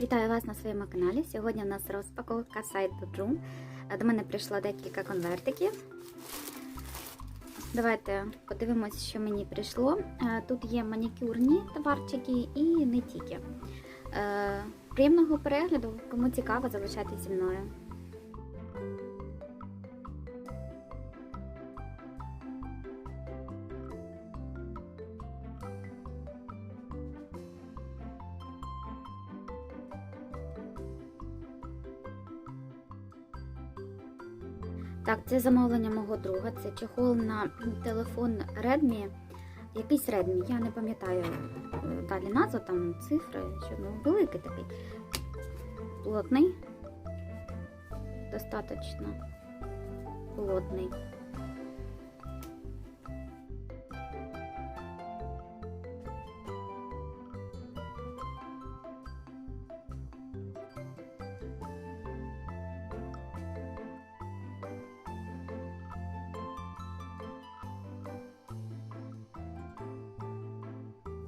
Вітаю вас на своєму каналі. Сьогодні у нас розпаковка сайту Joom. До мене прийшло декілька конвертиків. Давайте подивимось, що мені прийшло. Е, Тут є манікюрні товарчики і не тільки. Е, Приємного перегляду, кому цікаво, залишайтеся зі мною. Так, це замовлення мого друга. Це чехол на телефон Redmi. Якийсь Redmi, я не пам'ятаю е, далі назву, там цифри, що ну, великий такий. Плотний. Достаточно плотний.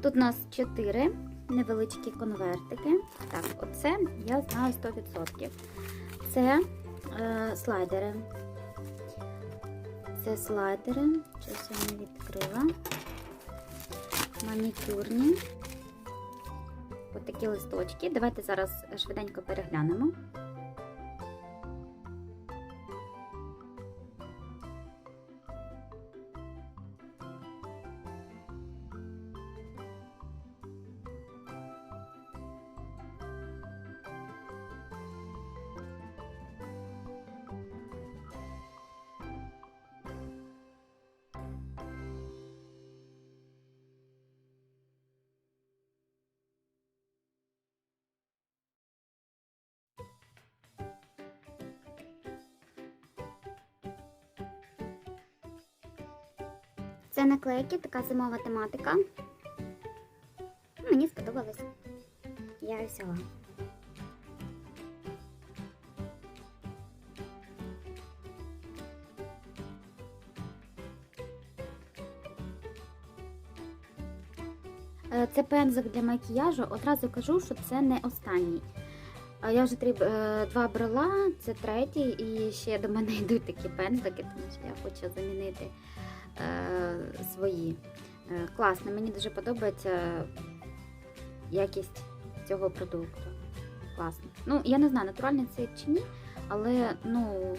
Тут у нас 4 невеличкі конвертики. Так, оце я знаю 100%. Це е, слайдери. Це слайдери. Щось я не відкрила. Манікюрні. Ось такі листочки. Давайте зараз швиденько переглянемо. Це наклейки, така зимова тематика. Мені сподобалось. Я взяла. Е, Це пензик для макіяжу. Одразу кажу, що це не останній. Я вже три, е, два брала, це третій, і ще до мене йдуть такі пензлики, тому що я хочу замінити свої. Е, класно, мені дуже подобається якість цього продукту. Класно. Ну, я не знаю, натуральний це чи ні, але ну,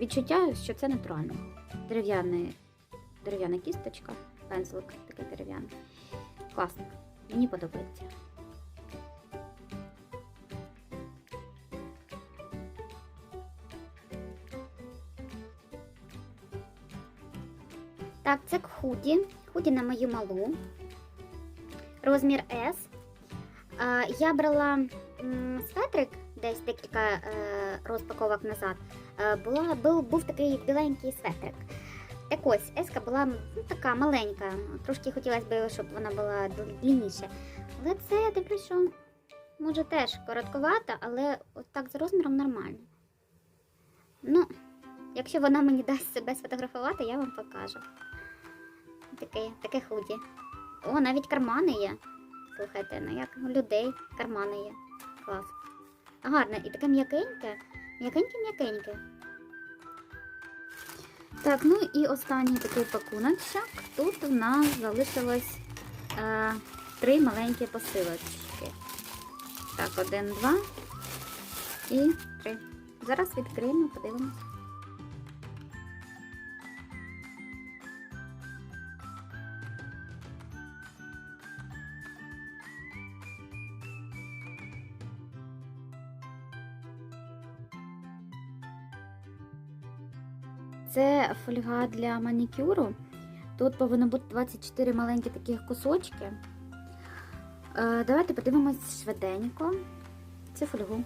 відчуття, що це натурально. Дерев'яна кісточка, пензлик такий дерев'яний. Класно, мені подобається. Так, це худі. Худі на мою малу. Розмір S. Я брала светрик десь декілька е, розпаковок назад. Е, була, був, був такий біленький светрик. Так ось, еска була ну, така маленька. Трошки хотілося б, щоб вона була длинніша. Але це я дивлюсь, що може теж коротковата, але от так з розміром нормально. Ну, якщо вона мені дасть себе сфотографувати, я вам покажу. Таке, таке худі. О, навіть кармани є. Слухайте, ну як у людей кармани є. Клас. Гарне, і таке м'якеньке. М'якеньке-м'якеньке. Так, ну і останній такий пакуночок. Тут у нас залишилось е, три маленькі посилочки. Так, один, два і три. Зараз відкриємо, подивимось. Це фольга для манікюру. Тут повинно бути 24 маленькі таких кусочки. Е, давайте подивимось швиденько цю фольгу.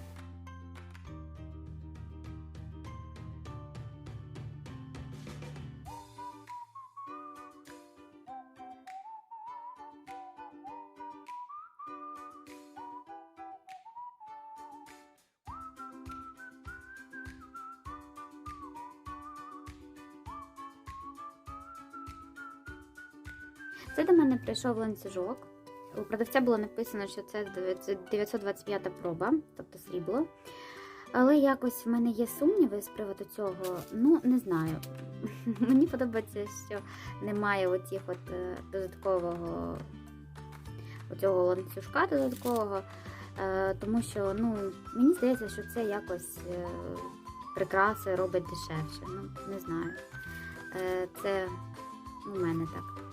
Це до мене прийшов ланцюжок. у продавця було написано, що це 925 проба, тобто срібло. Але якось в мене є сумніви з приводу цього. Ну, не знаю. Мені подобається, що немає оцих от е, додаткового оцього ланцюжка додаткового. Е, тому що ну, мені здається, що це якось е, прикраси робить дешевше. Ну, не знаю. Це у мене так.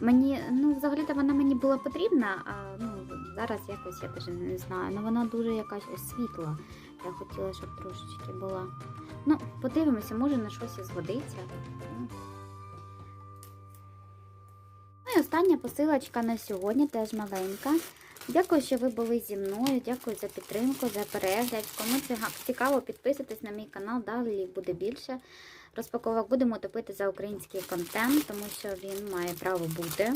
Мені, ну, взагалі-то вона мені була потрібна, а ну, зараз якось я теж не знаю. Ну вона дуже якась освітла. Я хотіла, щоб трошечки була. Ну, подивимося, може на щось і згодиться. Ну. І остання посилочка на сьогодні теж маленька. Дякую, що ви були зі мною. Дякую за підтримку, за перегляд. Кому цікаво, підписуйтесь на мій канал, далі буде більше розпаковок. Будемо топити за український контент, тому що він має право бути.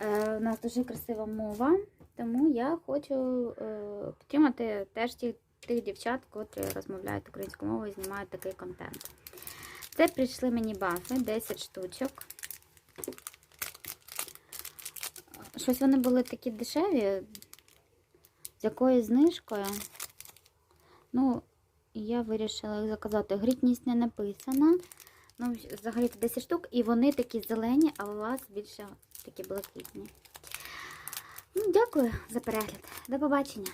Е, у нас дуже красива мова, тому я хочу е, підтримати теж ті, тих дівчат, котрі розмовляють українською мовою і знімають такий контент. Це прийшли мені бафи, 10 штучок. Щось вони були такі дешеві, з якоюсь знижкою. Ну, і я вирішила їх заказати. Грітність не написана. Ну, взагалі 10 штук, і вони такі зелені, а у вас більше такі блакитні. Ну, дякую за перегляд. До побачення.